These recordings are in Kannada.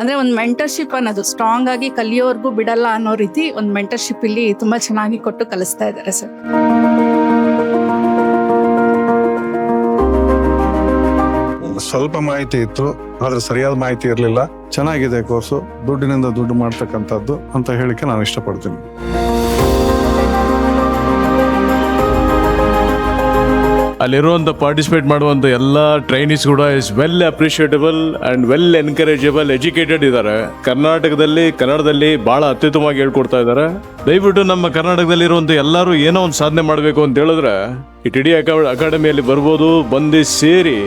ಅಂದ್ರೆ ಒಂದು ಮೆಂಟರ್ಶಿಪ್ ಅನ್ನೋದು ಸ್ಟ್ರಾಂಗ್ ಆಗಿ ಕಲಿಯೋರ್ಗೂ ಬಿಡಲ್ಲ ಅನ್ನೋ ರೀತಿ ಒಂದು ಮೆಂಟರ್ಶಿಪ್ ಇಲ್ಲಿ ತುಂಬಾ ಚೆನ್ನಾಗಿ ಕೊಟ್ಟು ಕಲಿಸ್ತಾ ಇದ್ದಾರೆ ಸರ್. ಸ್ವಲ್ಪ ಮಾಹಿತಿ ಇತ್ತು, ಆದ್ರೆ ಸರಿಯಾದ ಮಾಹಿತಿ ಇರಲಿಲ್ಲ. ಚೆನ್ನಾಗಿದೆ ಕೋರ್ಸು ದುಡ್ಡಿನಿಂದ ದುಡ್ಡು ಮಾಡ್ತಕ್ಕಂಥದ್ದು ಅಂತ ಹೇಳಿಕೆ ನಾನು ಇಷ್ಟಪಡ್ತೀನಿ. ಅಲ್ಲಿರುವಂಥ ಪಾರ್ಟಿಸಿಪೇಟ್ ಮಾಡುವಂಥ ಎಲ್ಲ ಟ್ರೈನೀಸ್ ಕೂಡ is well appreciatable and well encourageable educated ಇದ್ದಾರೆ. ಕರ್ನಾಟಕದಲ್ಲಿ, ಕನ್ನಡದಲ್ಲಿ ಭಾಳ ಅತ್ಯುತ್ತಮವಾಗಿ ಹೇಳ್ಕೊಡ್ತಾ ಇದ್ದಾರೆ. ದಯವಿಟ್ಟು ನಮ್ಮ ಕರ್ನಾಟಕದಲ್ಲಿ ಇರುವಂಥ ಎಲ್ಲರೂ ಏನೋ ಒಂದು ಸಾಧನೆ ಮಾಡಬೇಕು ಅಂತ ಹೇಳಿದ್ರೆ ಈ ಟಿ ಡಿ ಅಕಾಡೆಮಿಯಲ್ಲಿ ಬರ್ಬೋದು, ಬಂದು ಸೇರಿ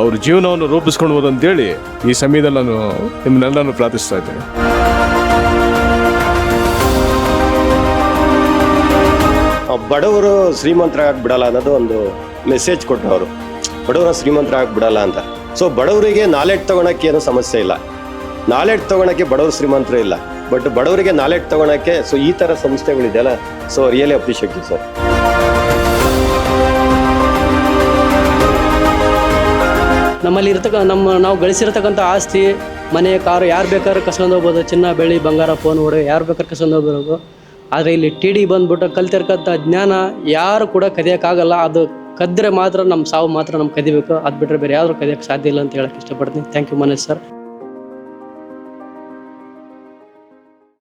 ಅವ್ರ ಜೀವನವನ್ನು ರೂಪಿಸ್ಕೊಳ್ಬೋದು ಅಂತೇಳಿ ಈ ಸಮಯದಲ್ಲಿ ನಾನು ನಿಮ್ಮನ್ನೆಲ್ಲನೂ ಪ್ರಾರ್ಥಿಸ್ತಾ ಇದ್ದೇನೆ. ಬಡವರು ಶ್ರೀಮಂತರಾಗಿ ಬಿಡಲ್ಲ ಅನ್ನೋದು ಒಂದು ಮೆಸೇಜ್ ಕೊಟ್ಟವರು. ಬಡವರ ಶ್ರೀಮಂತರ ಶ್ರೀಮಂತರಾಗಿ ಬಿಡಲ್ಲ ಅಂತ. ಸೊ ಬಡವರಿಗೆ ನಾಲೆಡ್ ತಗೊಳಕ್ಕೆ ಏನೂ ಸಮಸ್ಯೆ ಇಲ್ಲ. ನಾಲೆಡ್ಜ್ ತಗೊಳಕ್ಕೆ ಬಡವರು ಶ್ರೀಮಂತರು ಇಲ್ಲ. ಬಟ್ ಬಡವರಿಗೆ ನಾಲೆಡ್ಜ್ ತಗೊಳಕ್ಕೆ ಸೊ ಈ ತರ ಸಂಸ್ಥೆಗಳಿದೆಯಲ್ಲ ಸೊ ರಿಯಲಿ ಅಪ್ರಿಷಿಯೇಟ್ ಸರ್ ನಮ್ಮಲ್ಲಿ ಇರ್ತಕ್ಕ ನಮ್ಮ ನಾವು ಗಳಿಸಿರ್ತಕ್ಕಂಥ ಆಸ್ತಿ, ಮನೆ, ಕಾರು, ಯಾರು ಬೇಕಾದ್ರೂ ಕಸ್ಕೊಂಡು ಹೋಗ್ಬೋದು. ಚಿನ್ನ, ಬೆಳ್ಳಿ, ಬಂಗಾರ ಫೋನ್ ಹೊಡೆ ಯಾರು ಬೇಕಾದ್ರೆ ಕಸ್ಕೊಂಡು ಹೋಗ್ಬೋದು. ಆದರೆ ಇಲ್ಲಿ ಟಿ ಡಿ ಬಂದ್ಬಿಟ್ಟು ಕಲ್ತಿರ್ತಕ್ಕಂಥ ಜ್ಞಾನ ಯಾರು ಕೂಡ ಕದಿಯೋಕ್ಕಾಗಲ್ಲ. ಅದು ಕದ್ರೆ ಮಾತ್ರ ನಮ್ಮ ಸಾವು ಮಾತ್ರ ನಮ್ಗೆ ಕದಿಬೇಕು. ಅದು ಬಿಟ್ಟರೆ ಬೇರೆ ಯಾರು ಕದಿಯೋಕ್ಕೆ ಸಾಧ್ಯ ಇಲ್ಲ ಅಂತ ಹೇಳಕ್ಕೆ ಇಷ್ಟಪಡ್ತೀನಿ. Thank you Manesh sir.